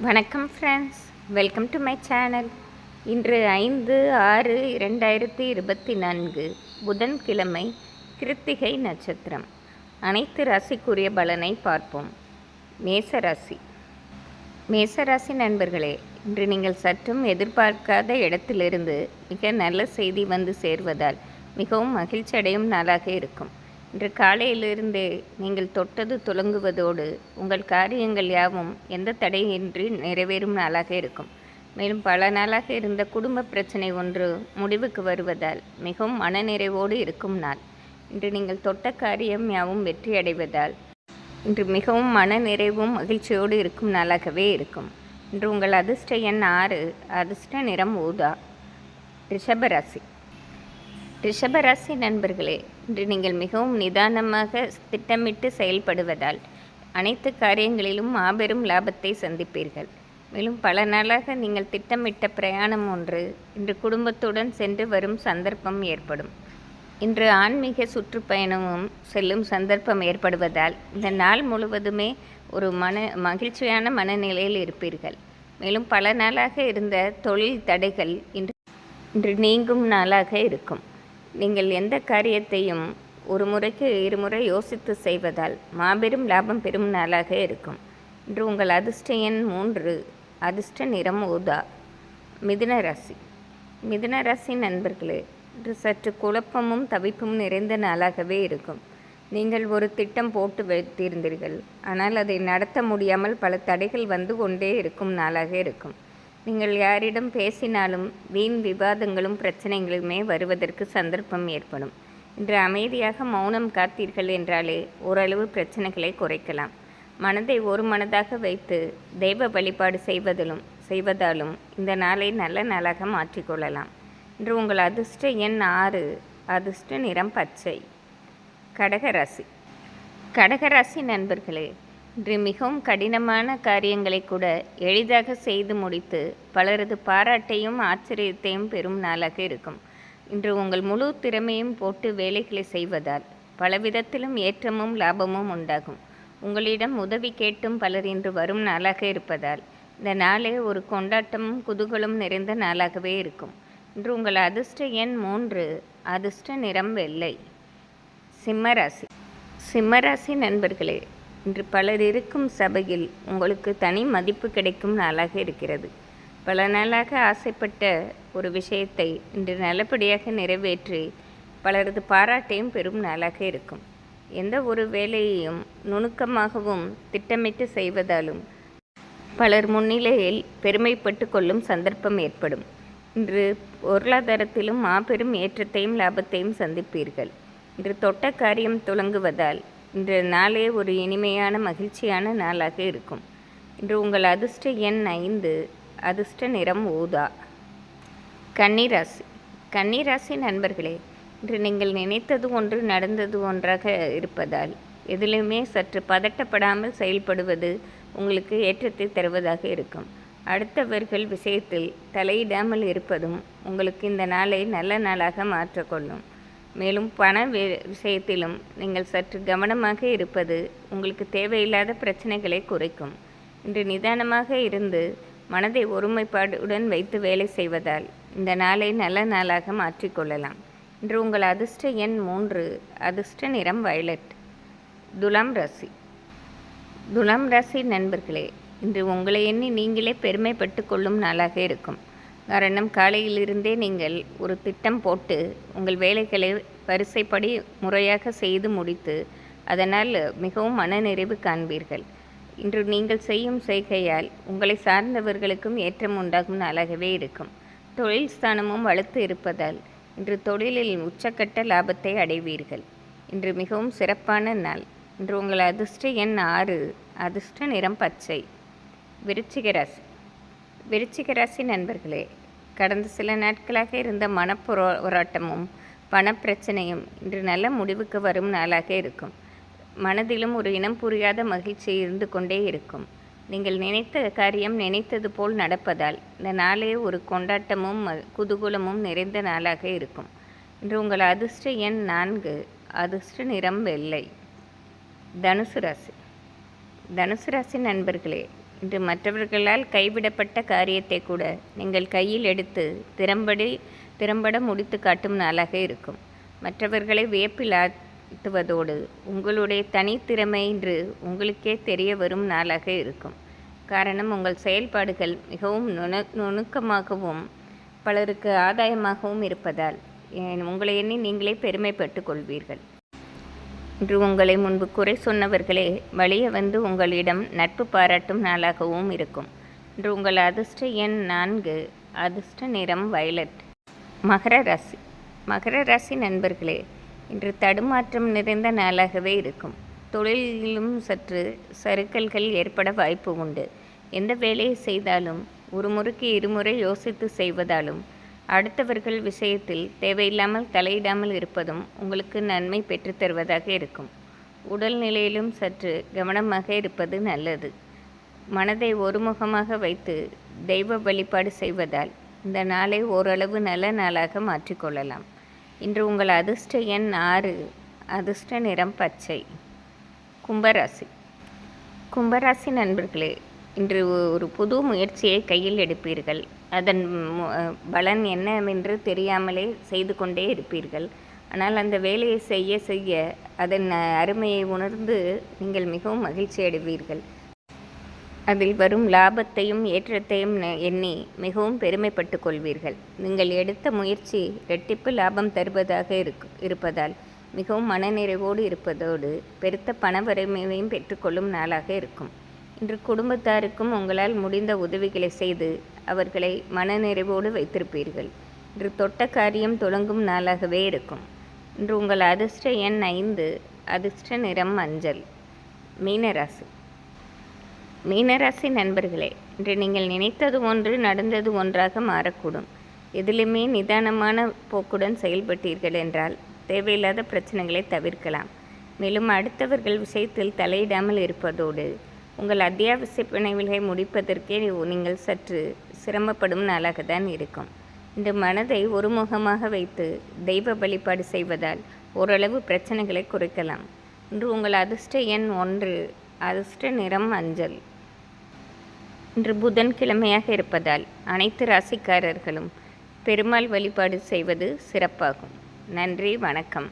வணக்கம் friends welcome to my channel இன்று ஐந்து ஆறு இரண்டாயிரத்தி இருபத்தி நான்கு புதன்கிழமை கிருத்திகை நட்சத்திரம். அனைத்து ராசிக்குரிய பலனை பார்ப்போம். மேசராசி. மேசராசி நண்பர்களே இன்று நீங்கள் சற்றும் எதிர்பார்க்காத இடத்திலிருந்து மிக நல்ல செய்தி வந்து சேர்வதால் மிகவும் மகிழ்ச்சி அடையும் நாளாக இருக்கும். இன்று காலையிலிருந்தே நீங்கள் தொட்டது துலங்குவதோடு உங்கள் காரியங்கள் யாவும் எந்த தடையின்றி நிறைவேறும் நாளாக இருக்கும். மேலும் பல நாளாக இருந்த குடும்ப பிரச்சனை ஒன்று முடிவுக்கு வருவதால் மிகவும் மனநிறைவோடு இருக்கும் நாள். இன்று நீங்கள் தொட்ட காரியம் யாவும் வெற்றி அடைவதால் இன்று மிகவும் மனநிறைவும் மகிழ்ச்சியோடு இருக்கும் நாளாகவே இருக்கும். இன்று உங்கள் அதிர்ஷ்ட எண் ஆறு அதிர்ஷ்ட நிறம் ஊதா. ரிஷபராசி ரிஷபராசி நண்பர்களே இன்று நீங்கள் மிகவும் நிதானமாக திட்டமிட்டு செயல்படுவதால் அனைத்து காரியங்களிலும் மாபெரும் லாபத்தை சந்திப்பீர்கள். மேலும் பல நாளாக நீங்கள் திட்டமிட்ட பிரயாணம் ஒன்று இன்று குடும்பத்துடன் சென்று வரும் சந்தர்ப்பம் ஏற்படும். இன்று ஆன்மீக சுற்றுப்பயணமும் செல்லும் சந்தர்ப்பம் ஏற்படுவதால் இந்த நாள் முழுவதுமே ஒரு மன மகிழ்ச்சியான மனநிலையில் இருப்பீர்கள். மேலும் பல நாளாக இருந்த தொழில் தடைகள் இன்று இன்று நீங்கும் நாளாக இருக்கும். நீங்கள் எந்த காரியத்தையும் ஒரு முறைக்கு இருமுறை யோசித்து செய்வதால் மாபெரும் லாபம் பெறும் நாளாக இருக்கும். இன்று உங்கள் அதிர்ஷ்ட எண் மூன்று அதிர்ஷ்ட நிறம் ஊதா மிதுன ராசி. மிதுன ராசி நண்பர்களே இன்று சற்று குழப்பமும் தவிப்பும் நிறைந்த நாளாகவே இருக்கும். நீங்கள் ஒரு திட்டம் போட்டு வைத்திருந்தீர்கள் ஆனால் அதை நடத்த முடியாமல் பல தடைகள் வந்து கொண்டே இருக்கும் நாளாக இருக்கும். நீங்கள் யாரிடம் பேசினாலும் வீண் விவாதங்களும் பிரச்சனைகளுமே வருவதற்கு சந்தர்ப்பம் ஏற்படும். இன்று அமைதியாக மௌனம் காத்தீர்கள் என்றாலே ஓரளவு பிரச்சனைகளை குறைக்கலாம். மனதை ஒரு மனதாக வைத்து தெய்வ வழிபாடு செய்வதிலும் செய்வதாலும் இந்த நாளை நல்ல நாளாக மாற்றிக்கொள்ளலாம் இன்று உங்கள் அதிர்ஷ்ட எண் ஆறு அதிர்ஷ்ட நிறம் பச்சை. கடகராசி. கடகராசி நண்பர்களே இன்று மிகவும் கடினமான காரியங்களை கூட எளிதாக செய்து முடித்து பலரது பாராட்டையும் ஆச்சரியத்தையும் பெறும் நாளாக இருக்கும். இன்று உங்கள் முழு திறமையும் போட்டு வேலைகளை செய்வதால் பலவிதத்திலும் ஏற்றமும் லாபமும் உண்டாகும். உங்களிடம் உதவி கேட்டும் பலர் இன்று வரும் நாளாக இருப்பதால் இந்த நாளே ஒரு கொண்டாட்டமும் குதூகலும் நிறைந்த நாளாகவே இருக்கும். இன்று உங்கள் அதிர்ஷ்ட எண் மூன்று அதிர்ஷ்ட நிறம் வெள்ளை. சிம்மராசி. சிம்மராசி நண்பர்களே இன்று பலர் இருக்கும் சபையில் உங்களுக்கு தனி மதிப்பு கிடைக்கும் நாளாக இருக்கிறது. பல நாளாக ஆசைப்பட்ட ஒரு விஷயத்தை இன்று நல்லபடியாக நிறைவேற்றி பலரது பாராட்டையும் பெறும் நாளாக இருக்கும். எந்த ஒரு வேலையையும் நுணுக்கமாகவும் திட்டமிட்டு செய்வதாலும் பலர் முன்னிலையில் பெருமைப்பட்டு கொள்ளும் சந்தர்ப்பம் ஏற்படும். இன்று பொருளாதாரத்திலும் மாபெரும் ஏற்றத்தையும் லாபத்தையும் சந்திப்பீர்கள். இன்று தொட்ட காரியம் துளங்குவதால் இன்று நாளே ஒரு இனிமையான மகிழ்ச்சியான நாளாக இருக்கும். இன்று உங்கள் அதிர்ஷ்ட எண் ஐந்து அதிர்ஷ்ட நிறம் ஊதா. கன்னிராசி. கன்னிராசி நண்பர்களே இன்று நீங்கள் நினைத்தது ஒன்று நடந்தது ஒன்றாக இருப்பதால் எதிலுமே சற்று பதட்டப்படாமல் செயல்படுவது உங்களுக்கு ஏற்றத்தை தருவதாக இருக்கும். அடுத்தவர்கள் விஷயத்தில் தலையிடாமல் இருப்பதும் உங்களுக்கு இந்த நாளை நல்ல நாளாக மாற்றக்கொள்ளும் மேலும் பண விஷயத்திலும் நீங்கள் சற்று கவனமாக இருப்பது உங்களுக்கு தேவையில்லாத பிரச்சனைகளை குறைக்கும். இன்று நிதானமாக இருந்து மனதை ஒருமைப்பாடுடன் வைத்து வேலை செய்வதால் இந்த நாளை நல்ல நாளாக மாற்றிக்கொள்ளலாம் இன்று உங்கள் அதிர்ஷ்ட எண் மூன்று அதிர்ஷ்ட நிறம் வயலட். துலாம் ராசி. துலாம் ராசி நண்பர்களே இன்று உங்களை எண்ணி நீங்களே பெருமைப்பட்டு கொள்ளும் நாளாக இருக்கும். காரணம் காலையிலிருந்தே நீங்கள் ஒரு திட்டம் போட்டு உங்கள் வேலைகளை வரிசைப்படி முறையாக செய்து முடித்து அதனால் மிகவும் மனநிறைவு காண்பீர்கள். இன்று நீங்கள் செய்யும் செய்கையால் உங்களை சார்ந்தவர்களுக்கும் ஏற்றம் உண்டாகும் நாளாகவே இருக்கும். தொழில் ஸ்தானமும் வலுத்து இருப்பதால் இன்று தொழிலில் உச்சக்கட்ட லாபத்தை அடைவீர்கள். இன்று மிகவும் சிறப்பான நாள். இன்று உங்கள் அதிர்ஷ்ட எண் ஆறு அதிர்ஷ்ட நிறம் பச்சை. விருச்சிக ராசி. விருச்சிக ராசி நண்பர்களே கடந்த சில நாட்களாக இருந்த மனப்போராட்டமும் பணப்பிரச்சனையும் இன்று நல்ல முடிவுக்கு வரும் நாளாக இருக்கும். மனதிலும் ஒரு இனம் புரியாத மகிழ்ச்சி இருந்து கொண்டே இருக்கும். நீங்கள் நினைத்த காரியம் நினைத்தது போல் நடப்பதால் இந்த நாளே ஒரு கொண்டாட்டமும் குதூகூலமும் நிறைந்த நாளாக இருக்கும். இன்று உங்கள் அதிர்ஷ்ட எண் நான்கு அதிர்ஷ்ட நிறம் வெள்ளை. தனுசு ராசி. தனுசு ராசி நண்பர்களே இன்று மற்றவர்களால் கைவிடப்பட்ட காரியத்தை கூட நீங்கள் கையில் எடுத்து திறம்படி திறம்பட முடித்து காட்டும் நாளாக இருக்கும். மற்றவர்களை வியப்பில் ஆழ்த்துவதோடு உங்களுடைய தனித்திறமை இன்று உங்களுக்கே தெரிய வரும் நாளாக இருக்கும். காரணம் உங்கள் செயல்பாடுகள் மிகவும் நுணு நுணுக்கமாகவும் பலருக்கு ஆதாயமாகவும் இருப்பதால் உங்களை எண்ணி நீங்களே பெருமைப்பட்டு கொள்வீர்கள். இன்று உங்களை முன்பு குறை சொன்னவர்களே வழிய வந்து உங்களிடம் நட்பு பாராட்டும் நாளாகவும் இருக்கும். இன்று உங்கள் அதிர்ஷ்ட எண் நான்கு அதிர்ஷ்ட நிறம் வயலட். மகர ராசி. மகர ராசி நண்பர்களே இன்று தடுமாற்றம் நிறைந்த நாளாகவே இருக்கும். தொழிலிலும் சற்று சறுக்கல்கள் ஏற்பட வாய்ப்பு உண்டு. எந்த வேலையை செய்தாலும் ஒரு முறைக்கு இருமுறை யோசித்து செய்வதாலும் அடுத்தவர்கள் விஷயத்தில் தேவையில்லாமல் தலையிடாமல் இருப்பதும் உங்களுக்கு நன்மை பெற்றுத் தருவதாக இருக்கும். உடல்நிலையிலும் சற்று கவனமாக இருப்பது நல்லது. மனதை ஒருமுகமாக வைத்து தெய்வ வழிபாடு செய்வதால் இந்த நாளை ஓரளவு நல்ல நாளாக மாற்றிக்கொள்ளலாம் இன்று உங்கள் அதிர்ஷ்ட எண் ஆறு அதிர்ஷ்ட நிறம் பச்சை. கும்பராசி. கும்பராசி நண்பர்களே இன்று ஒரு புது முயற்சியை கையில் எடுப்பீர்கள். அதன் பலன் என்னவென்று தெரியாமலே செய்து கொண்டே இருப்பீர்கள். ஆனால் அந்த வேலையை செய்ய செய்ய அதன் அருமையை உணர்ந்து நீங்கள் மிகவும் மகிழ்ச்சி அடைவீர்கள். அதில் வரும் லாபத்தையும் ஏற்றத்தையும் எண்ணி மிகவும் பெருமைப்பட்டு கொள்வீர்கள். நீங்கள் எடுத்த முயற்சி ரெட்டிப்பு லாபம் தருவதாக இருக்கு இருப்பதால் மிகவும் மனநிறைவோடு இருப்பதோடு பெருத்த பணவரமையையும் பெற்றுக்கொள்ளும் நாளாக இருக்கும். இன்று குடும்பத்தாருக்கும் உங்களால் முடிந்த உதவிகளை செய்து அவர்களை மனநிறைவோடு வைத்திருப்பீர்கள். இன்று தொட்ட காரியம் தொடங்கும் நாளாகவே இருக்கும் இன்று உங்கள் அதிர்ஷ்ட எண் ஐந்து அதிர்ஷ்ட நிறம் மஞ்சள். மீனராசி. மீனராசி நண்பர்களே இன்று நீங்கள் நினைத்தது ஒன்று நடந்தது ஒன்றாக மாறக்கூடும். எதிலுமே நிதானமான போக்குடன் செயல்பட்டீர்கள் என்றால் தேவையில்லாத பிரச்சனைகளை தவிர்க்கலாம். மேலும் அடுத்தவர்கள் விஷயத்தில் தலையிடாமல் இருப்பதோடு உங்கள் அத்தியாவசிய பிணைவுகளை முடிப்பதற்கே நீங்கள் சற்று சிரமப்படும் நாளாக தான் இருக்கும். இந்த மனதை ஒருமுகமாக வைத்து தெய்வ வழிபாடு செய்வதால் ஓரளவு பிரச்சனைகளை குறைக்கலாம். இன்று உங்கள் அதிர்ஷ்ட எண் ஒன்று அதிர்ஷ்ட நிறம் மஞ்சள் இன்று புதன்கிழமையாக இருப்பதால் அனைத்து ராசிக்காரர்களும் பெருமாள் வழிபாடு செய்வது சிறப்பாகும். நன்றி வணக்கம்.